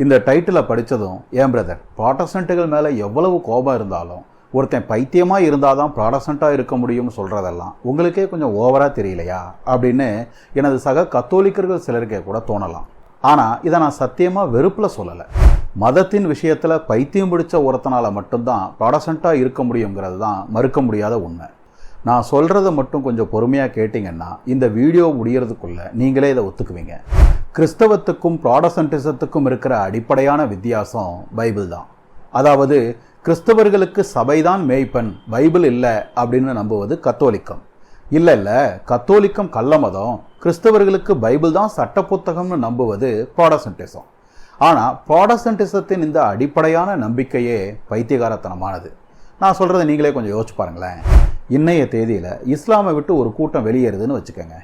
இந்த டைட்டிலை படித்ததும் ஏன் பிரதர் ப்ராட்டஸ்டன்ட்டுகள் மேலே எவ்வளவு கோபம் இருந்தாலும் ஒருத்தன் பைத்தியமாக இருந்தால் தான் ப்ராடஸ்டண்ட்டாக இருக்க முடியும்னு சொல்கிறதெல்லாம் உங்களுக்கே கொஞ்சம் ஓவராக தெரியலையா? அப்படின்னு எனது சக கத்தோலிக்கர்கள் சிலருக்கே கூட தோணலாம். ஆனால் இதை நான் சத்தியமாக வெறுப்பில் சொல்லலை. மதத்தின் விஷயத்தில் பைத்தியம் பிடிச்ச ஒருத்தனால மட்டும்தான் ப்ராடஸ்டண்ட்டாக இருக்க முடியுங்கிறது தான் மறுக்க முடியாத உண்மை. நான் சொல்கிறத மட்டும் கொஞ்சம் பொறுமையாக கேட்டிங்கன்னா இந்த வீடியோ முடிகிறதுக்குள்ளே நீங்களே இதை ஒத்துக்குவீங்க. கிறிஸ்தவத்துக்கும் ப்ராடசன்டிசத்துக்கும் இருக்கிற அடிப்படையான வித்தியாசம் பைபிள் தான். அதாவது கிறிஸ்தவர்களுக்கு சபைதான் மேய்ப்பன் பைபிள் இல்லை அப்படின்னு நம்புவது கத்தோலிக்கம். இல்லை இல்லை கத்தோலிக்கம் கள்ள மதம் கிறிஸ்தவர்களுக்கு பைபிள் தான் சட்ட புத்தகம்னு நம்புவது ப்ராடசன்டிசம். ஆனால் ப்ராடசன்டிசத்தின் இந்த அடிப்படையான நம்பிக்கையே பைத்தியகாரத்தனமானது. நான் சொல்கிறத நீங்களே கொஞ்சம் யோசிச்சு பாருங்களேன். இன்றைய தேதியில் இஸ்லாமை விட்டு ஒரு கூட்டம் வெளியேறுதுன்னு வச்சுக்கோங்க.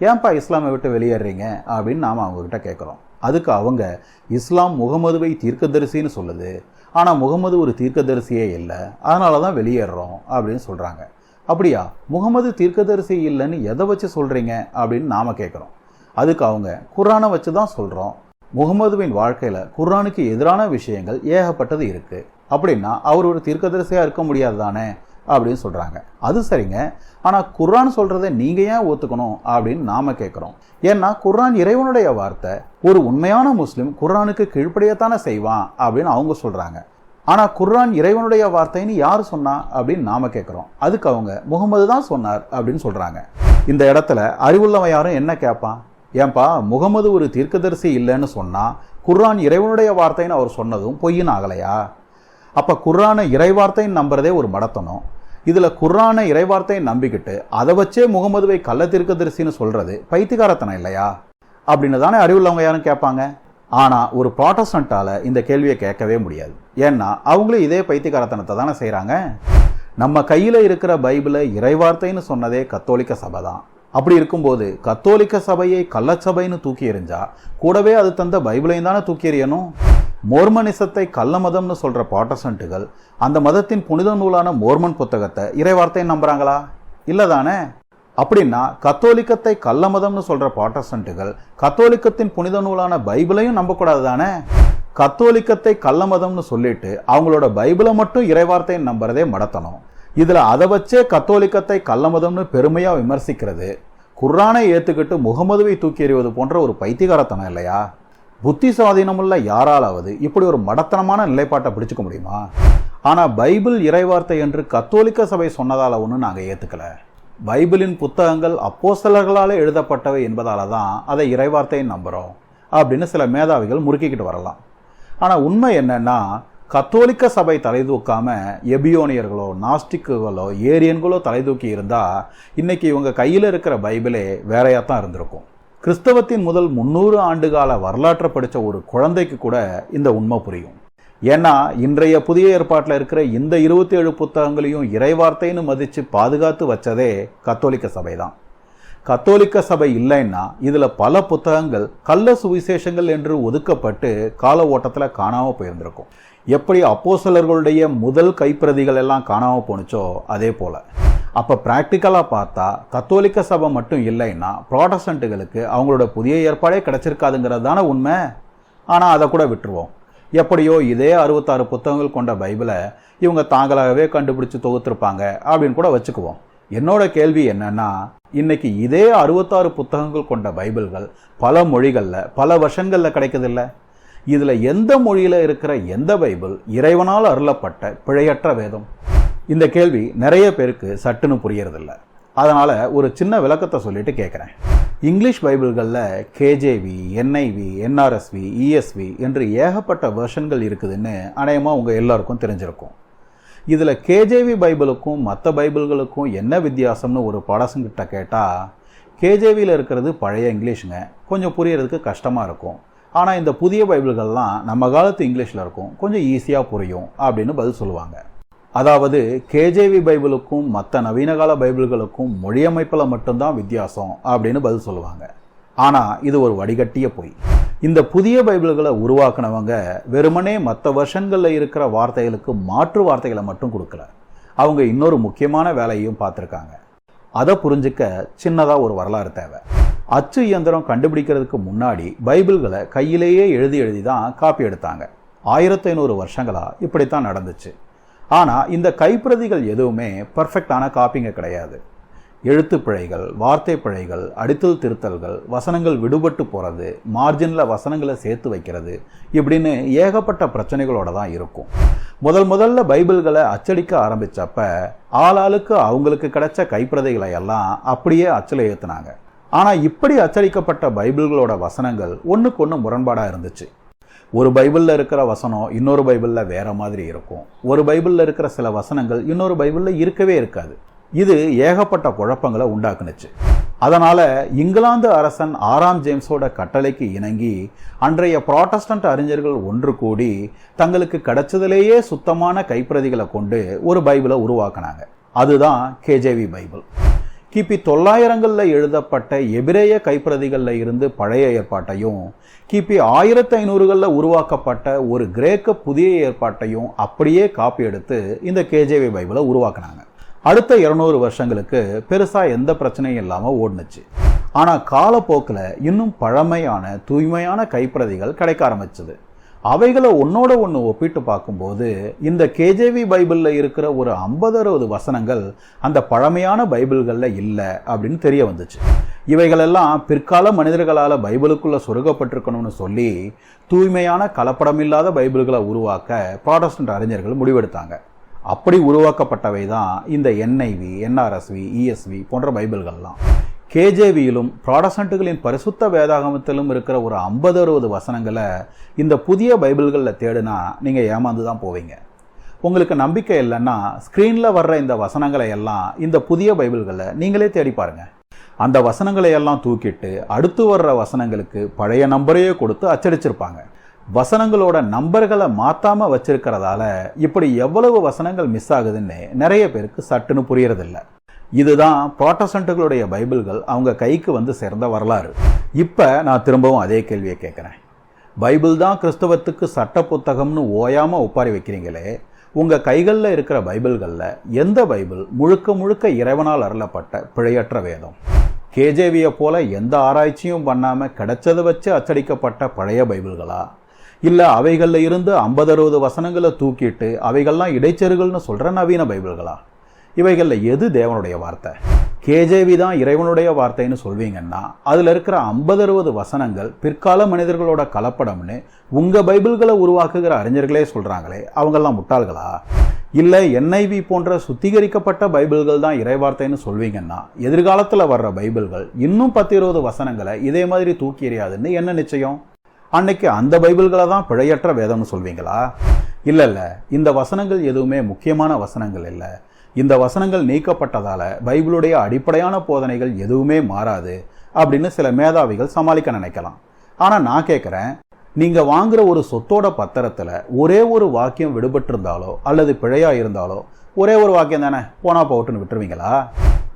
ஏன்பா இஸ்லாமை விட்டு வெளியேறீங்க? அப்படின்னு நாம் அவங்கக்கிட்ட கேட்குறோம் அதுக்கு அவங்க இஸ்லாம் முகமதுவை தீர்க்கதரிசின்னு சொல்லுது. ஆனால் முகமது ஒரு தீர்க்கதரிசியே இல்லை. அதனால தான் வெளியேறுறோம் அப்படின்னு சொல்கிறாங்க அப்படியா? முகமது தீர்க்கதரிசி இல்லைன்னு எதை வச்சு சொல்கிறீங்க அப்படின்னு நாம் கேட்குறோம் அதுக்கு அவங்க குரானை வச்சு தான் சொல்கிறோம் முகமதுவின் வாழ்க்கையில் குரானுக்கு எதிரான விஷயங்கள் ஏகப்பட்டது இருக்குது அப்படின்னா அவர் ஒரு தீர்க்கதரிசியாக இருக்க முடியாது தானே? அப்படின்னு சொல்கிறாங்க அது சரிங்க. ஆனால் குர்ஆன் சொல்கிறத நீங்கள் ஏன் ஒத்துக்கணும் அப்படின்னு நாம் கேட்குறோம் ஏன்னா குர்ஆன் இறைவனுடைய வார்த்தை ஒரு உண்மையான முஸ்லீம் குர்ஆனுக்கு கீழ்ப்படியத்தானே செய்வான் அப்படின்னு அவங்க சொல்கிறாங்க ஆனால் குர்ஆன் இறைவனுடைய வார்த்தைன்னு யார் சொன்னா அப்படின்னு நாம கேட்குறோம் அதுக்கு அவங்க முகமது தான் சொன்னார் அப்படின்னு சொல்கிறாங்க இந்த இடத்துல அறிவுள்ளவன் யாரும் என்ன கேட்பான் ஏன்பா முகமது ஒரு தீர்க்கதரிசி இல்லைன்னு சொன்னால் குர்ஆன் இறைவனுடைய வார்த்தைன்னு அவர் சொன்னதும் பொய்யின் ஆகலையா? அப்போ குர்ஆனை இறைவார்த்தைன்னு நம்புறதே ஒரு மடத்தனம். இதில் குர்ரானை இறைவார்த்தையை நம்பிக்கிட்டு அதை வச்சே முகமதுவை கள்ள தீர்க்கதரிசின்னு சொல்கிறது பைத்தியகாரத்தனம் இல்லையா? அப்படின்னு தானே அறிவுள்ளவங்க யாரும் கேட்பாங்க. ஆனால் ஒரு ப்ராட்டஸ்டண்ட்டால் இந்த கேள்வியை கேட்கவே முடியாது. ஏன்னா அவங்களும் இதே பைத்தியகாரத்தனத்தை தானே செய்கிறாங்க நம்ம கையில் இருக்கிற பைபிளை இறைவார்த்தைன்னு சொன்னதே கத்தோலிக்க சபை தான். அப்படி இருக்கும்போது கத்தோலிக்க சபையை கள்ளச்சபைன்னு தூக்கி எறிஞ்சா கூடவே அது தந்த பைபிளையும் தானே தூக்கி எறியணும்? மோர்மனிசத்தை கள்ள மதம்னு சொல்கிற ப்ராட்டஸ்டன்ட்டுகள் அந்த மதத்தின் புனித நூலான மோர்மன் புத்தகத்தை இறைவார்த்தையும் நம்புகிறாங்களா இல்லை தானே அப்படின்னா கத்தோலிக்கத்தை கள்ள மதம்னு சொல்கிற ப்ராட்டஸ்டன்ட்டுகள் கத்தோலிக்கத்தின் புனித நூலான பைபிளையும் நம்பக்கூடாது தானே கத்தோலிக்கத்தை கள்ள மதம்னு சொல்லிட்டு அவங்களோட பைபிளை மட்டும் இறைவார்த்தையை நம்புறதே மடத்தனம். இதில் அதை வச்சே கத்தோலிக்கத்தை கள்ளமதம்னு பெருமையாக விமர்சிக்கிறது. குர்ரானை ஏற்றுக்கிட்டு முகமதுவை தூக்கி எறிவது போன்ற ஒரு பைத்தியகாரத்தனம் இல்லையா? புத்தி சுவாதீனமுள்ள யாராலாவது இப்படி ஒரு மடத்தனமான நிலைப்பாட்டை பிடிச்சிக்க முடியுமா? ஆனால் பைபிள் இறைவார்த்தை என்று கத்தோலிக்க சபை சொன்னதால் ஒன்றும் நாங்கள் ஏற்றுக்கல பைபிளின் புத்தகங்கள் அப்போஸ்தலர்களால் எழுதப்பட்டவை என்பதால தான் அதை இறைவார்த்தையை நம்புகிறோம் அப்படின்னு சில மேதாவிகள் முறுக்கிக்கிட்டு வரலாம். ஆனால் உண்மை என்னன்னா கத்தோலிக்க சபை தலைதூக்காம எபியோனியர்களோ நாஸ்டிக்குகளோ ஏரியன்களோ தலை தூக்கி இருந்தா இன்னைக்கு இவங்க கையில் இருக்கிற பைபிளே வேறையாக தான் இருந்திருக்கும். கிறிஸ்தவத்தின் முதல் முன்னூறு ஆண்டுகால வரலாற்றை படித்த ஒரு குழந்தைக்கு கூட இந்த உண்மை புரியும். ஏன்னா இன்றைய புதிய ஏற்பாட்டில் இருக்கிற இந்த இருபத்தி ஏழு புத்தகங்களையும் இறைவார்த்தைன்னு மதித்து பாதுகாத்து வச்சதே கத்தோலிக்க சபை தான் கத்தோலிக்க சபை இல்லைன்னா இதில் பல புத்தகங்கள் கள்ள சுவிசேஷங்கள் என்று ஒதுக்கப்பட்டு கால ஓட்டத்தில் காணாமல் போயிருந்திருக்கும். எப்படி அப்போசலர்களுடைய முதல் கைப்பிரதிகள் எல்லாம் காணாமல் போணுச்சோ அதே போல. அப்போ ப்ராக்டிக்கலாக பார்த்தா கத்தோலிக்க சபை மட்டும் இல்லைன்னா ப்ராட்டஸ்டண்ட்டுகளுக்கு அவங்களோட புதிய ஏற்பாடே கிடைச்சிருக்காதுங்கிறது தானே உண்மை? ஆனால் அதை கூட விட்டுருவோம். எப்படியோ இதே அறுபத்தாறு புத்தகங்கள் கொண்ட பைபிளை இவங்க தாங்களாகவே கண்டுபிடிச்சு தொகுத்திருப்பாங்க அப்படின்னு கூட வச்சுக்குவோம். என்னோட கேள்வி என்னன்னா இன்னைக்கு இதே அறுபத்தாறு புத்தகங்கள் கொண்ட பைபிள்கள் பல மொழிகளில் பல வருஷங்களில் கிடைக்குதில்ல? இதில் எந்த மொழியில் இருக்கிற எந்த பைபிள் இறைவனால் அருளப்பட்ட பிழையற்ற வேதம்? இந்த கேள்வி நிறைய பேருக்கு சட்டுன்னு புரியறதில்ல. அதனால் ஒரு சின்ன விளக்கத்தை சொல்லிட்டு கேட்குறேன் இங்கிலீஷ் பைபிள்களில் கேஜேவி என்ஐவி என்ஆர்எஸ்வி இஎஸ்வி என்று ஏகப்பட்ட வெர்ஷன்கள் இருக்குதுன்னு அநேகமாக உங்கள் எல்லாருக்கும் தெரிஞ்சிருக்கும். இதில் கேஜேவி பைபிளுக்கும் மற்ற பைபிள்களுக்கும் என்ன வித்தியாசம்னு ஒரு படசங்கிட்ட கேட்டால் கேஜேவியில் இருக்கிறது பழைய இங்கிலீஷுங்க. கொஞ்சம் புரியறதுக்கு கஷ்டமாக இருக்கும். ஆனால் இந்த புதிய பைபிள்கள்லாம் நம்ம காலத்து இங்கிலீஷில் இருக்கும். கொஞ்சம் ஈஸியாக புரியும் அப்படின்னு பதில் சொல்லுவாங்க. அதாவது கேஜேவி பைபிளுக்கும் மற்ற நவீன கால பைபிள்களுக்கும் மொழியமைப்பில் மட்டும்தான் வித்தியாசம் அப்படின்னு பதில் சொல்லுவாங்க. ஆனால் இது ஒரு வடிகட்டிய பொய். இந்த புதிய பைபிள்களை உருவாக்குனவங்க வெறுமனே மற்ற வருஷங்களில் இருக்கிற வார்த்தைகளுக்கு மாற்று வார்த்தைகளை மட்டும் கொடுக்கல. அவங்க இன்னொரு முக்கியமான வேலையையும் பார்த்துருக்காங்க. அதை புரிஞ்சுக்க சின்னதாக ஒரு வரலாறு தேவை. அச்சு இயந்திரம் கண்டுபிடிக்கிறதுக்கு முன்னாடி பைபிள்களை கையிலேயே எழுதி எழுதி தான் காப்பி எடுத்தாங்க. ஆயிரத்தி ஐநூறு வருஷங்களாக இப்படித்தான் நடந்துச்சு. ஆனால் இந்த கைப்பிரதிகள் எதுவுமே பர்ஃபெக்டான காப்பிங்க கிடையாது. எழுத்து பிழைகள் வார்த்தை பிழைகள் அடித்தல் திருத்தல்கள் வசனங்கள் விடுபட்டு போகிறது மார்ஜினில் வசனங்களை சேர்த்து வைக்கிறது இப்படின்னு ஏகப்பட்ட பிரச்சனைகளோட தான் இருக்கும். முதல் முதல்ல பைபிள்களை அச்சடிக்க ஆரம்பித்தப்ப ஆளாளுக்கு அவங்களுக்கு கிடைச்ச கைப்பிரதைகளை எல்லாம் அப்படியே அச்சலை ஏற்றுனாங்க ஆனால் இப்படி அச்சடிக்கப்பட்ட பைபிள்களோட வசனங்கள் ஒன்றுக்கு ஒன்று முரண்பாடாக இருந்துச்சு. ஒரு பைபிளில் இருக்கிற வசனம் இன்னொரு பைபிளில் வேற மாதிரி இருக்கும். ஒரு பைபிளில் இருக்கிற சில வசனங்கள் இன்னொரு பைபிளில் இருக்கவே இருக்காது. இது ஏகப்பட்ட குழப்பங்களை உண்டாக்குனுச்சு. அதனால இங்கிலாந்து அரசன் ஆறாம் ஜேம்ஸோட கட்டளைக்கு இணங்கி அன்றைய புராட்டஸ்டன்ட் அறிஞர்கள் ஒன்று கூடி தங்களுக்கு கிடைச்சதிலேயே சுத்தமான கைப்பிரதிகளை கொண்டு ஒரு பைபிளை உருவாக்குனாங்க. அதுதான் கேஜேவி பைபிள். கிபி தொள்ளாயிரங்களில் எழுதப்பட்ட எபிரேய கைப்பிரதிகளில் இருந்து பழைய ஏற்பாட்டையும் கிபி ஆயிரத்தி ஐநூறுகளில் உருவாக்கப்பட்ட ஒரு கிரேக்க புதிய ஏற்பாட்டையும் அப்படியே காப்பி எடுத்து இந்த கேஜேவி பைபிளை உருவாக்குனாங்க. அடுத்த இருநூறு வருஷங்களுக்கு பெருசாக எந்த பிரச்சனையும் இல்லாமல் ஓடுனுச்சு. ஆனால் காலப்போக்கில் இன்னும் பழமையான தூய்மையான கைப்பிரதிகள் கிடைக்க ஆரம்பிச்சது. அவைகளை ஒன்னோட ஒன்று ஒப்பிட்டு பார்க்கும்போது இந்த கேஜேவி பைபிளில் இருக்கிற ஒரு ஐம்பது அறுபது வசனங்கள் அந்த பழமையான பைபிள்களில் இல்லை அப்படின்னு தெரிய வந்துச்சு. இவைகளெல்லாம் பிற்கால மனிதர்களால் பைபிளுக்குள்ளே சொருகப்பட்டிருக்கணும்னு சொல்லி தூய்மையான கலப்படமில்லாத பைபிள்களை உருவாக்க ப்ராடஸ்டன்ட் அறிஞர்கள் முடிவெடுத்தாங்க. அப்படி உருவாக்கப்பட்டவை தான் இந்த என்ஐவி என்ஆர்எஸ்வி இஎஸ்வி போன்ற பைபிள்கள்லாம். கேஜேவியிலும் ப்ராடஸ்டன்ட்டுகளின் பரிசுத்த வேதாகமத்திலும் இருக்கிற ஒரு ஐம்பது அறுபது வசனங்களை இந்த புதிய பைபிள்களில் தேடுனா நீங்கள் ஏமாந்து தான் போவீங்க. உங்களுக்கு நம்பிக்கை இல்லைன்னா ஸ்க்ரீனில் வர்ற இந்த வசனங்களை எல்லாம் இந்த புதிய பைபிள்களை நீங்களே தேடி பாருங்க. அந்த வசனங்களை எல்லாம் தூக்கிட்டு அடுத்து வர்ற வசனங்களுக்கு பழைய நம்பரையே கொடுத்து அச்சடிச்சிருப்பாங்க. வசனங்களோட நம்பர்களை மாத்தாம வச்சிருக்கிறதால இப்படி எவ்வளவு வசனங்கள் மிஸ் ஆகுதுன்னு நிறைய பேருக்கு சட்டுன்னு புரியறதில்ல. இதுதான் ப்ராட்டஸ்டன்ட்டுகளுடைய பைபிள்கள் அவங்க கைக்கு வந்து சேர்ந்த வரலாறு. இப்போ நான் திரும்பவும் அதே கேள்வியை கேட்குறேன். பைபிள் தான் கிறிஸ்தவத்துக்கு சட்ட புத்தகம்னு ஓயாமல் ஒப்பாரி வைக்கிறீங்களே உங்கள் கைகளில் இருக்கிற பைபிள்களில் எந்த பைபிள் முழுக்க முழுக்க இறைவனால் அருளப்பட்ட பிழையற்ற வேதம்? கேஜேவியை போல எந்த ஆராய்ச்சியும் பண்ணாமல் கிடைச்சதை வச்சு அச்சடிக்கப்பட்ட பழைய பைபிள்களா? இல்லை அவைகளில் இருந்து ஐம்பது அறுபது வசனங்களை தூக்கிட்டு அவைகள்லாம் இடைச்செருகள்னு சொல்கிற நவீன பைபிள்களா? இவைகளில் எது தேவனுடைய வார்த்தை? கேஜேவி தான் இறைவனுடைய வார்த்தைன்னு சொல்வீங்கன்னா அதில் இருக்கிற ஐம்பது அறுபது வசனங்கள் பிற்கால மனிதர்களோட கலப்படம்னு உங்கள் பைபிள்களை உருவாக்குகிற அறிஞர்களே சொல்கிறாங்களே அவங்கெல்லாம் முட்டாள்களா? இல்லை என்ஐவி போன்ற சுத்திகரிக்கப்பட்ட பைபிள்கள் தான் இறைவார்த்தைன்னு சொல்வீங்கன்னா எதிர்காலத்தில் வர்ற பைபிள்கள் இன்னும் பத்து இருபது வசனங்களை இதே மாதிரி தூக்கி எறியாதுன்னு என்ன நிச்சயம்? அன்னைக்கு அந்த பைபிள்களை தான் பிழையற்ற வேதம்னு சொல்வீங்களா? இல்லை இல்லை. இந்த வசனங்கள் எதுவுமே முக்கியமான வசனங்கள் இல்லை. இந்த வசனங்கள் நீக்கப்பட்டதால் பைபிளுடைய அடிப்படையான போதனைகள் எதுவுமே மாறாது அப்படின்னு சில மேதாவிகள் சமாளிக்க நினைக்கலாம். ஆனால் நான் கேட்குறேன் நீங்கள் வாங்குற ஒரு சொத்தோட பத்திரத்தில் ஒரே ஒரு வாக்கியம் விடுபட்டிருந்தாலோ அல்லது பிழையாக இருந்தாலோ ஒரே ஒரு வாக்கியம் தானே போனா போட்டுன்னு விட்டுருவீங்களா?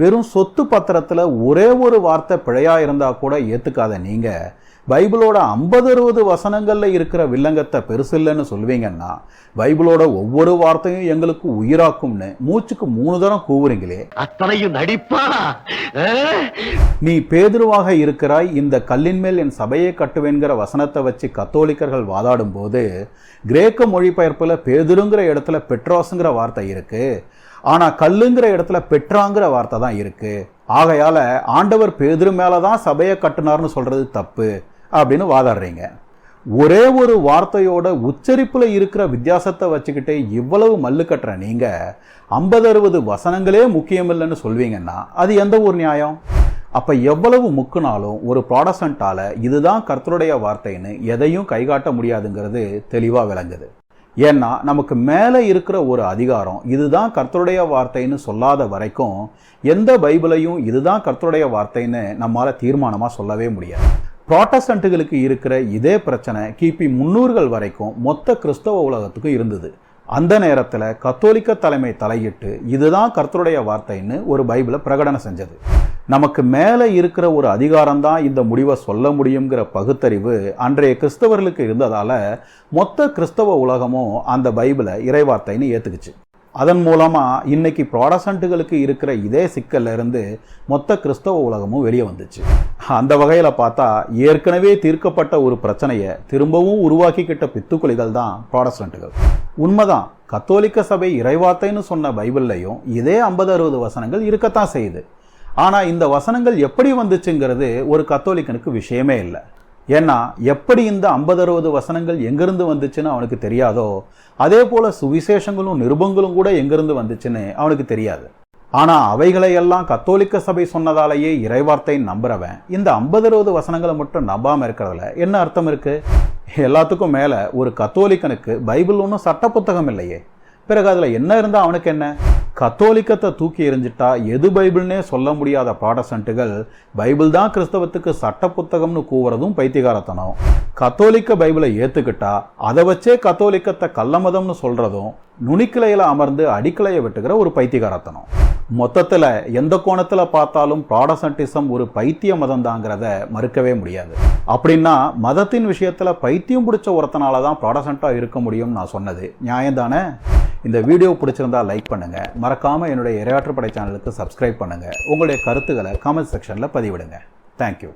வெறும் சொத்து பத்திரத்தில் ஒரே ஒரு வார்த்தை பிழையாக இருந்தால் கூட ஏற்றுக்காத நீங்கள் பைபிளோட ஐம்பது அறுபது வசனங்கள்ல இருக்கிற வில்லங்கத்தை பெருசில்லைன்னு சொல்லுவீங்கன்னா பைபிளோட ஒவ்வொரு வார்த்தையும் எங்களுக்கு உயிராக்கும்னு மூச்சுக்கு மூணு தரம் கூவுறீங்களே. அத்தனையும் நடிப்பா? நீ பேதுருவாக இருக்கிறாய் இந்த கல்லின் மேல் என் சபையை கட்டுவேங்கிற வசனத்தை வச்சு கத்தோலிக்கர்கள் வாதாடும் போது கிரேக்க மொழிபெயர்ப்புல பேதுருங்கிற இடத்துல பெட்ரோஸுங்கிற வார்த்தை இருக்கு. ஆனா கல்லுங்கிற இடத்துல பெட்ராங்கிற வார்த்தை தான் இருக்கு. ஆகையால ஆண்டவர் பேதுரு மேலதான் சபையை கட்டுனார்னு சொல்றது தப்பு. அப்படின்னு வாதாடுறீங்க. ஒரே ஒரு வார்த்தையோட உச்சரிப்பில் இருக்கிற வித்தியாசத்தை வச்சுக்கிட்டு இவ்வளவு மல்லு கட்டுற நீங்கள் ஐம்பது அறுபது வசனங்களே முக்கியம் இல்லைன்னு சொல்வீங்கன்னா அது எந்த ஒரு நியாயம்? அப்போ எவ்வளவு முக்குனாலும் ஒரு ப்ராடசண்டால் இதுதான் கர்த்தருடைய வார்த்தைன்னு எதையும் கைகாட்ட முடியாதுங்கிறது தெளிவாக விளங்குது. ஏன்னா நமக்கு மேலே இருக்கிற ஒரு அதிகாரம் இதுதான் கர்த்தருடைய வார்த்தைன்னு சொல்லாத வரைக்கும் எந்த பைபிளையும் இதுதான் கர்த்தருடைய வார்த்தைன்னு நம்மளால் தீர்மானமாக சொல்லவே முடியாது. ப்ராட்டஸ்டன்ட்டுகளுக்கு இருக்கிற இதே பிரச்சனை கிபி முன்னூறுகள் வரைக்கும் மொத்த கிறிஸ்தவ உலகத்துக்கும் இருந்தது. அந்த நேரத்தில் கத்தோலிக்க தலைமை தலையிட்டு இதுதான் கர்த்தருடைய வார்த்தைன்னு ஒரு பைபிளை பிரகடனம் செஞ்சது. நமக்கு மேலே இருக்கிற ஒரு அதிகாரம் தான் இந்த முடிவை சொல்ல முடியுங்கிற பகுத்தறிவு அன்றைய கிறிஸ்தவர்களுக்கு இருந்ததால் மொத்த கிறிஸ்தவ உலகமும் அந்த பைபிளை இறைவார்த்தைன்னு ஏற்றுக்குச்சு அதன் மூலமாக இன்னைக்கு ப்ராடசண்ட்டுகளுக்கு இருக்கிற இதே சிக்கல்ல இருந்து மொத்த கிறிஸ்தவ உலகமும் வெளியே வந்துச்சு. அந்த வகையில் பார்த்தா ஏற்கனவே தீர்க்கப்பட்ட ஒரு பிரச்சனையை திரும்பவும் உருவாக்கிக்கிட்ட பித்துக்குழிகள் தான் ப்ராடஸ்டன்ட்டுகள் உண்மைதான் கத்தோலிக்க சபை இறைவாத்தைன்னு சொன்ன பைபிள்லையும் இதே ஐம்பது அறுபது வசனங்கள் இருக்கத்தான் செய்யுது. ஆனால் இந்த வசனங்கள் எப்படி வந்துச்சுங்கிறது ஒரு கத்தோலிக்கனுக்கு விஷயமே இல்லை. ஏன்னா எப்படி இந்த ஐம்பது அறுபது வசனங்கள் எங்கிருந்து வந்துச்சுன்னு அவனுக்கு தெரியாதோ அதே போல சுவிசேஷங்களும் நிருபங்களும் கூட எங்கிருந்து வந்துச்சுன்னு அவனுக்கு தெரியாது. ஆனா அவைகளையெல்லாம் கத்தோலிக்க சபை சொன்னதாலேயே இறைவார்த்தை நம்புறவன் இந்த ஐம்பது அறுபது வசனங்களை மட்டும் நம்பாம இருக்கிறதுல என்ன அர்த்தம் இருக்கு? எல்லாத்துக்கும் மேல ஒரு கத்தோலிக்கனுக்கு பைபிள் ஒன்றும் சட்ட புத்தகம் இல்லையே. பிறகு அதில் என்ன இருந்தால் அவனுக்கு என்ன? கத்தோலிக்கத்தை தூக்கி எறிஞ்சிட்டா எது பைபிள்னே சொல்ல முடியாத பாடசன்ட்டுகள் பைபிள் தான் கிறிஸ்தவத்துக்கு சட்ட புத்தகம்னு கூவுறதும் பைத்தியகாரத்தனம். கத்தோலிக்க பைபிளை ஏற்றுக்கிட்டா அதை வச்சே கத்தோலிக்கத்தை கள்ளமதம்னு சொல்கிறதும் நுனிக்கிளையில் அமர்ந்து அடிக்கலையை வெட்டுகிற ஒரு பைத்தியகாரத்தனம். மொத்தத்தில் எந்த கோணத்தில் பார்த்தாலும் ப்ராடசன்டிசம் ஒரு பைத்திய மதம் தாங்கிறத மறுக்கவே முடியாது. அப்படின்னா மதத்தின் விஷயத்தில் பைத்தியம் பிடிச்ச ஒருத்தனால தான் ப்ராடசண்ட்டாக இருக்க முடியும்னு நான் சொன்னது. நியாயம் தானே இந்த வீடியோ பிடிச்சிருந்தா லைக் பண்ணுங்கள் மறக்காமல் என்னுடைய இரையாற்றுப்படை சேனலுக்கு சப்ஸ்கிரைப் பண்ணுங்கள் உங்களுடைய கருத்துக்களை காமெண்ட் செக்ஷனில் பதிவிடுங்க. தேங்க்யூ